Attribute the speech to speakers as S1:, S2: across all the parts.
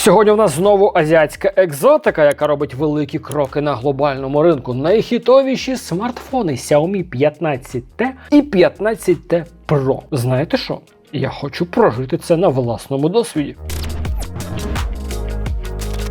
S1: Сьогодні у нас знову азіатська екзотика, яка робить великі кроки на глобальному ринку. Найхітовіші смартфони Xiaomi 15T і 15T Pro. Знаєте що? Я хочу прожити це на власному досвіді.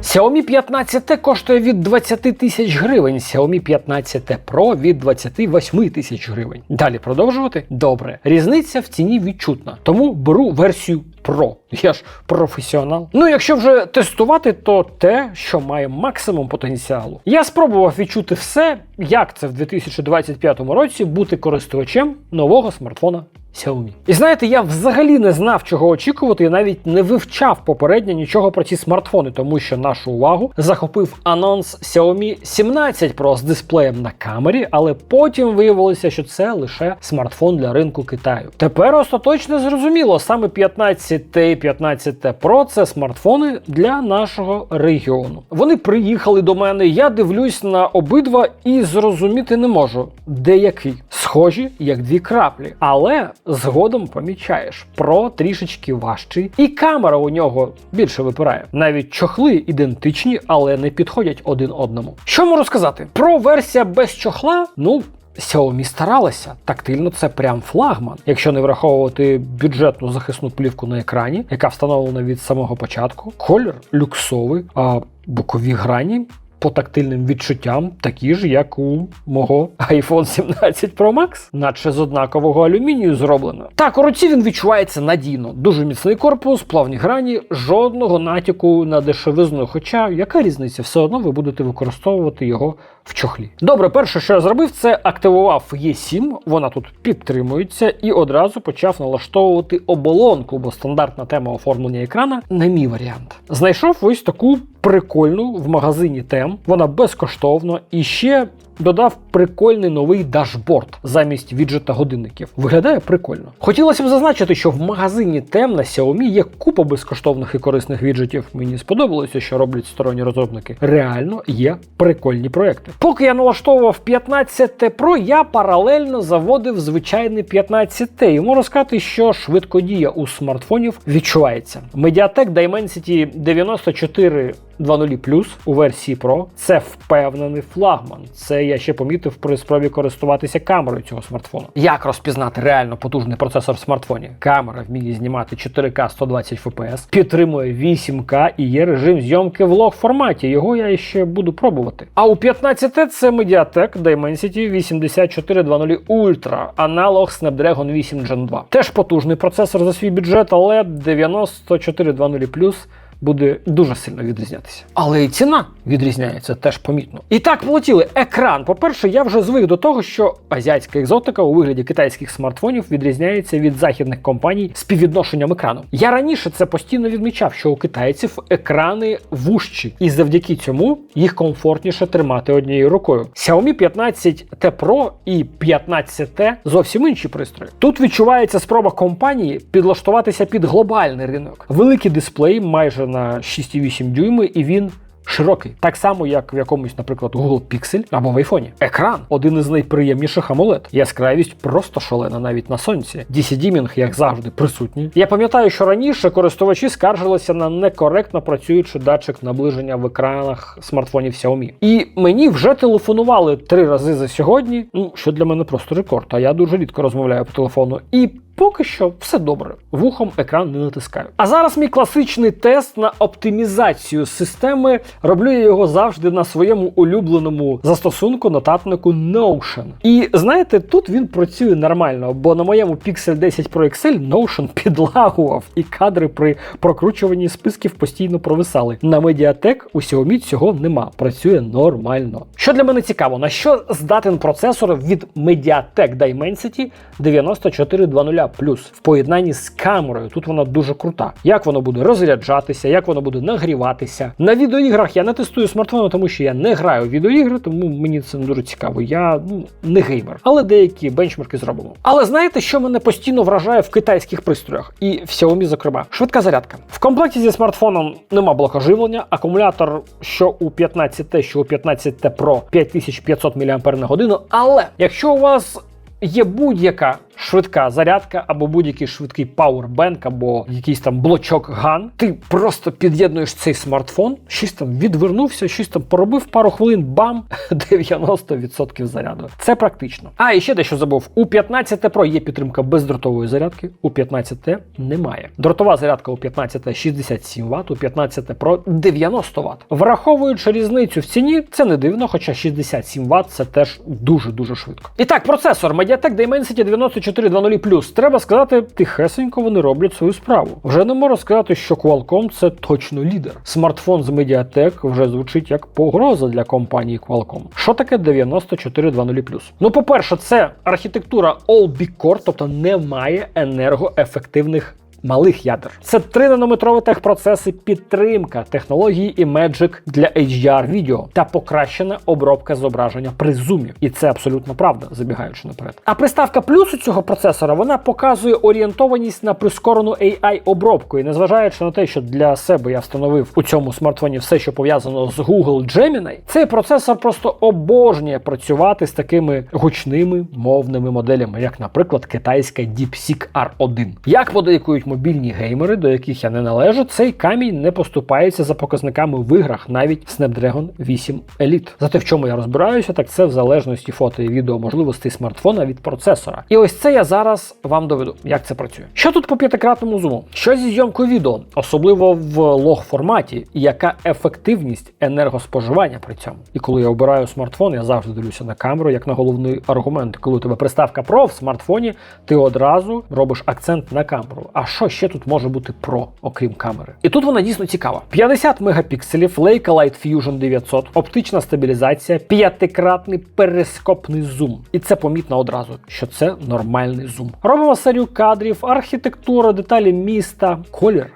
S1: Xiaomi 15T коштує від 20 тисяч гривень, Xiaomi 15T Pro від 28 тисяч гривень. Далі продовжувати? Добре. Різниця в ціні відчутна, тому беру версію Pro. Я ж професіонал. Ну, якщо вже тестувати, то те, що має максимум потенціалу. Я спробував відчути все, як це в 2025 році бути користувачем нового смартфона Xiaomi. І знаєте, я взагалі не знав, чого очікувати, і навіть не вивчав попередньо нічого про ці смартфони, тому що нашу увагу захопив анонс Xiaomi 17 Pro з дисплеєм на камері, але потім виявилося, що це лише смартфон для ринку Китаю. Тепер остаточно зрозуміло, саме 15T і 15T Pro це смартфони для нашого регіону. Вони приїхали до мене, я дивлюсь на обидва і зрозуміти не можу, де який. Схожі як дві краплі, але згодом помічаєш, про трішечки важчий, і камера у нього більше випирає. Навіть чохли ідентичні, але не підходять один одному. Що можу сказати? Про версія без чохла, ну. Xiaomi старалася. Тактильно це прям флагман. Якщо не враховувати бюджетну захисну плівку на екрані, яка встановлена від самого початку. Колір люксовий, а бокові грані по тактильним відчуттям такі ж, як у мого iPhone 17 Pro Max, наче з однакового алюмінію зроблено. Так, у руці він відчувається надійно, дуже міцний корпус, плавні грані, жодного натяку на дешевизну. Хоча яка різниця, все одно ви будете використовувати його в чохлі. Добре, перше, що я зробив, це активував E7, вона тут підтримується, і одразу почав налаштовувати оболонку, бо стандартна тема оформлення екрана не мій варіант. Знайшов ось таку прикольну в магазині тем. Вона безкоштовно і ще. Додав прикольний новий дашборд замість віджета годинників. Виглядає прикольно. Хотілося б зазначити, що в магазині тем на Xiaomi є купа безкоштовних і корисних віджетів. Мені сподобалося, що роблять сторонні розробники. Реально є прикольні проекти. Поки я налаштовував 15T Pro, я паралельно заводив звичайний 15T. І можу сказати, що швидкодія у смартфонів відчувається. Mediatek Dimensity 94 2.0 у версії Pro це впевнений флагман. Це я ще помітив при спробі користуватися камерою цього смартфону. Як розпізнати реально потужний процесор в смартфоні? Камера вміє знімати 4К 120 FPS, підтримує 8К і є режим зйомки в лог форматі. Його я ще буду пробувати. А у 15 це Mediatek Dimensity 8420 Ultra, аналог Snapdragon 8 Gen 2. Теж потужний процесор за свій бюджет, але 9420 буде дуже сильно відрізнятися. Але і ціна відрізняється теж помітно. І так полетіли. Екран. По-перше, я вже звик до того, що азіатська екзотика у вигляді китайських смартфонів відрізняється від західних компаній співвідношенням екрану. Я раніше це постійно відмічав, що у китайців екрани вужчі, і завдяки цьому їх комфортніше тримати однією рукою. Xiaomi 15T Pro і 15T зовсім інші пристрої. Тут відчувається спроба компанії підлаштуватися під глобальний ринок. Великий дисплей майже на 6,8 дюйми, і він. Широкий, так само, як в якомусь, наприклад, Google Pixel або в айфоні. Екран один із найприємніших AMOLED. Яскравість просто шалена навіть на сонці. DC Dimming, як завжди, присутній. Я пам'ятаю, що раніше користувачі скаржилися на некоректно працюючий датчик наближення в екранах смартфонів Xiaomi. І мені вже телефонували три рази за сьогодні. Ну що для мене просто рекорд. А я дуже рідко розмовляю по телефону. І Поки що все добре, вухом екран не натискаю. А зараз мій класичний тест на оптимізацію системи. Роблю я його завжди на своєму улюбленому застосунку нотатнику Notion. І знаєте, тут він працює нормально, бо на моєму Pixel 10 Pro XL Notion підлагував, і кадри при прокручуванні списків постійно провисали. На Mediatek у Xiaomi цього нема. Працює нормально. Що для мене цікаво, на що здатен процесор від Mediatek Dimensity 9420 в поєднанні з камерою. Тут вона дуже крута. Як воно буде розряджатися, як воно буде нагріватися. На відеоіграх я не тестую смартфони, тому що я не граю в відеоігри, тому мені це не дуже цікаво. Я ну не геймер, але деякі бенчмарки зробимо. Але знаєте, що мене постійно вражає в китайських пристроях і в Xiaomi, зокрема, швидка зарядка. В комплекті зі смартфоном нема блока живлення, акумулятор, що у 15T, що у 15T Pro 5500 мАч. Але якщо у вас є будь-яка швидка зарядка або будь-який швидкий пауербенк, або якийсь там блочок ган. Ти просто під'єднуєш цей смартфон, щось там відвернувся, щось там поробив пару хвилин, бам, 90% заряду. Це практично. А і ще дещо забув: у 15 Pro є підтримка бездротової зарядки, у 15T немає. Дротова зарядка у 15 67 Вт, у 15 Pro 90 Вт. Враховуючи різницю в ціні, це не дивно, хоча 67 Вт це теж дуже-дуже швидко. І так, процесор Mediatek Dimensity 9420 Треба сказати, тихесенько вони роблять свою справу. Вже не можу сказати, що Qualcomm це точно лідер. Смартфон з Mediatek вже звучить як погроза для компанії Qualcomm. Що таке 9420 Ну, по-перше, це архітектура All-Big Core, тобто немає енергоефективних малих ядер. Це 3 нанометрові техпроцеси, підтримка технології Imagic для HDR відео та покращена обробка зображення при зумі. І це абсолютно правда, забігаючи наперед. А приставка плюсу цього процесора вона показує орієнтованість на прискорену AI обробку. І незважаючи на те, що для себе я встановив у цьому смартфоні все, що пов'язано з Google Gemini, цей процесор просто обожнює працювати з такими гучними мовними моделями, як, наприклад, китайська DeepSeek R1. Як подейкують мобільні геймери, до яких я не належу, цей камінь не поступається за показниками в іграх, навіть Snapdragon 8 Elite. Зате в чому я розбираюся, так це в залежності фото і відео можливостей смартфона від процесора. І ось це я зараз вам доведу, як це працює. Що тут по п'ятикратному зуму? Що зі зйомкою відео, особливо в лог форматі, і яка ефективність енергоспоживання при цьому? І коли я обираю смартфон, я завжди дивлюся на камеру, як на головний аргумент. Коли у тебе приставка Pro в смартфоні, ти одразу робиш акцент на камеру. А що ще тут може бути про, окрім камери? І тут вона дійсно цікава: 50 мегапікселів, Leica Light Fusion 900, оптична стабілізація, п'ятикратний перископний зум. І це помітно одразу, що це нормальний зум. Робимо серію кадрів, архітектура, деталі міста, колір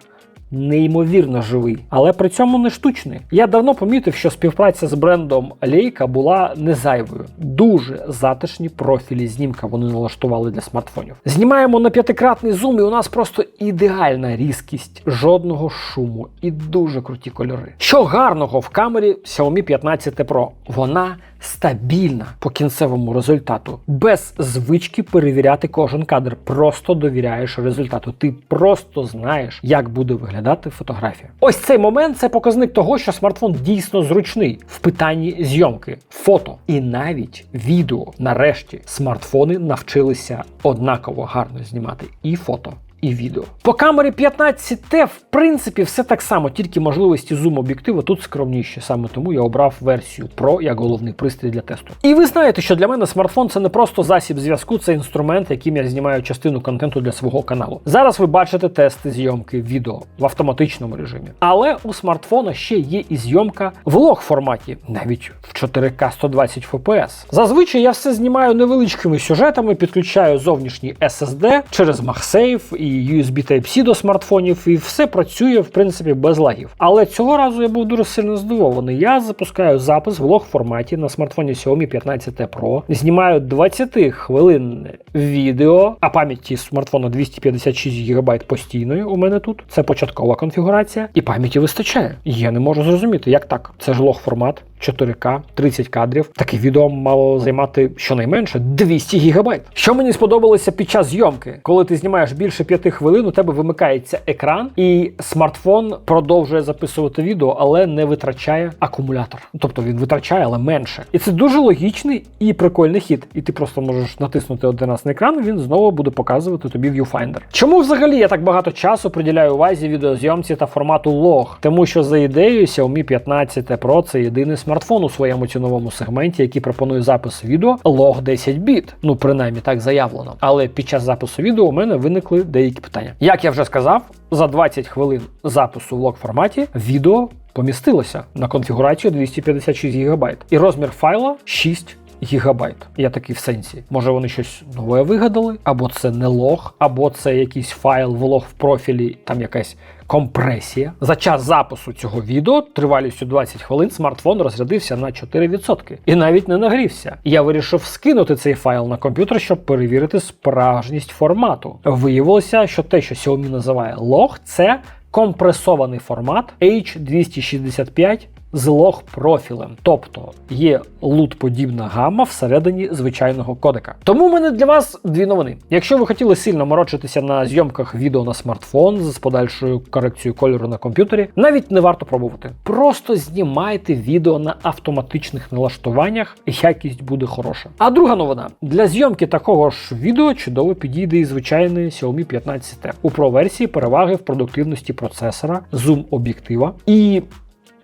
S1: неймовірно живий, але при цьому не штучний. Я давно помітив, що співпраця з брендом Leica була не зайвою. Дуже затишні профілі знімка вони налаштували для смартфонів. Знімаємо на п'ятикратний зум, і у нас просто ідеальна різкість, жодного шуму і дуже круті кольори. Що гарного в камері Xiaomi 15 Pro? Вона стабільна по кінцевому результату, без звички перевіряти кожен кадр. Просто довіряєш результату. Ти просто знаєш, як буде виглядати фотографія. Ось цей момент це показник того, що смартфон дійсно зручний в питанні зйомки, фото і навіть відео. Нарешті смартфони навчилися однаково гарно знімати і фото і відео. По камері 15T, в принципі, все так само, тільки можливості зум об'єктиву тут скромніші. Саме тому я обрав версію Pro як головний пристрій для тесту. І ви знаєте, що для мене смартфон це не просто засіб зв'язку, це інструмент, яким я знімаю частину контенту для свого каналу. Зараз ви бачите тести зйомки відео в автоматичному режимі. Але у смартфона ще є і зйомка в лог форматі, навіть в 4К 120 FPS. Зазвичай я все знімаю невеличкими сюжетами, підключаю зовнішній SSD через MagSafe і USB Type-C до смартфонів, і все працює в принципі без лагів. Але цього разу я був дуже сильно здивований. Я запускаю запис в лог форматі на смартфоні Xiaomi 15 Pro, знімаю 20 хвилин відео, а пам'яті смартфона 256 ГБ постійною у мене тут. Це початкова конфігурація, і пам'яті вистачає. Я не можу зрозуміти, як так. Це ж лог формат. 4К, 30 кадрів. Таке відео мало займати щонайменше 200 гігабайт. Що мені сподобалося під час зйомки, коли ти знімаєш більше 5 хвилин, у тебе вимикається екран, і смартфон продовжує записувати відео, але не витрачає акумулятор. Тобто він витрачає, але менше. І це дуже логічний і прикольний хід. І ти просто можеш натиснути один раз на екран, він знову буде показувати тобі viewfinder. Чому взагалі я так багато часу приділяю увазі відеозйомці та формату лог? Тому що за ідеєю Xiaomi 15 Pro це єдиний смартфон смартфон у своєму ціновому сегменті, який пропонує запис відео лог 10 біт. Ну, принаймні так заявлено. Але під час запису відео у мене виникли деякі питання. Як я вже сказав, за 20 хвилин запису в лог форматі відео помістилося на конфігурацію 256 ГБ. І розмір файла 6 Гігабайт. Я такий в сенсі. Може вони щось нове вигадали, або це не лог, або це якийсь файл в лог в профілі, там якась компресія. За час запису цього відео тривалістю 20 хвилин смартфон розрядився на 4%. І навіть не нагрівся. Я вирішив скинути цей файл на комп'ютер, щоб перевірити справжність формату. Виявилося, що те, що Xiaomi називає лог, це компресований формат H265 з лог профілем, тобто є лут-подібна гамма всередині звичайного кодека. Тому в мене для вас дві новини. Якщо ви хотіли сильно морочитися на зйомках відео на смартфон з подальшою корекцією кольору на комп'ютері, навіть не варто пробувати. Просто знімайте відео на автоматичних налаштуваннях, якість буде хороша. А друга новина для зйомки такого ж відео чудово підійде і звичайний Xiaomi 15T. У Pro версії переваги в продуктивності процесора, зум об'єктива і.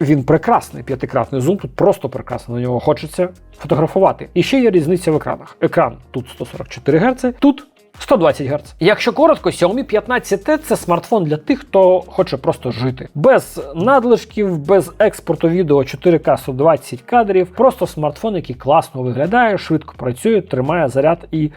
S1: Він прекрасний, п'ятикратний зум, тут просто прекрасно, на нього хочеться фотографувати. І ще є різниця в екранах. Екран тут 144 Гц, тут 120 Гц. Якщо коротко, Xiaomi 15T це смартфон для тих, хто хоче просто жити. Без надлишків, без експорту відео 4К 120 кадрів, просто смартфон, який класно виглядає, швидко працює, тримає заряд і.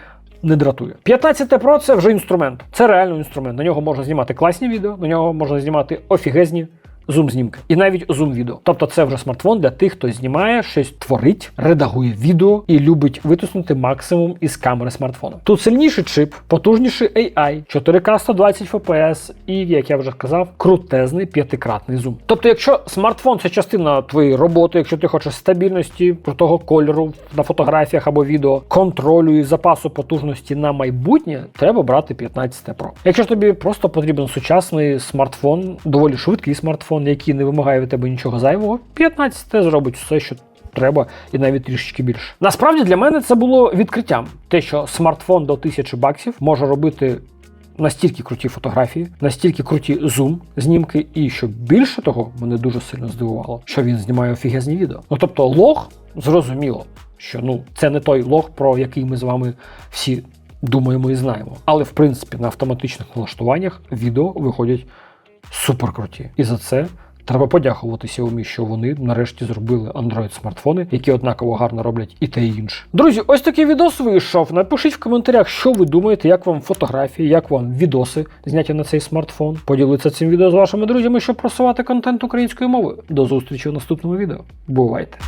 S1: Не дратує. 15 Pro це вже інструмент. Це реально інструмент. На нього можна знімати класні відео, на нього можна знімати офігезні зум-знімки. І навіть зум-відео. Тобто це вже смартфон для тих, хто знімає, щось творить, редагує відео і любить витиснути максимум із камери смартфону. Тут сильніший чип, потужніший AI, 4К 120 FPS і, як я вже сказав, крутезний п'ятикратний зум. Тобто, якщо смартфон це частина твоєї роботи, якщо ти хочеш стабільності, крутого кольору на фотографіях або відео, контролю і запасу потужності на майбутнє, треба брати 15 Pro. Якщо тобі просто потрібен сучасний смартфон, доволі швидкий смартфон, який не вимагає від тебе нічого зайвого, 15 зробить все, що треба, і навіть трішечки більше. Насправді для мене це було відкриттям. Те, що смартфон до 1000 баксів може робити. Настільки круті фотографії, настільки круті зум, знімки, і що більше того, мене дуже сильно здивувало, що він знімає офігезні відео. Ну тобто, лог зрозуміло, що ну це не той лог, про який ми з вами всі думаємо і знаємо. Але в принципі на автоматичних налаштуваннях відео виходять супер круті. І за це треба подякувати Xiaomi, що вони нарешті зробили Android смартфони, які однаково гарно роблять і те і інше. Друзі, ось такий відос вийшов. Напишіть в коментарях, що ви думаєте, як вам фотографії, як вам відоси зняті на цей смартфон. Поділіться цим відео з вашими друзями, щоб просувати контент українською мовою. До зустрічі у наступному відео. Бувайте!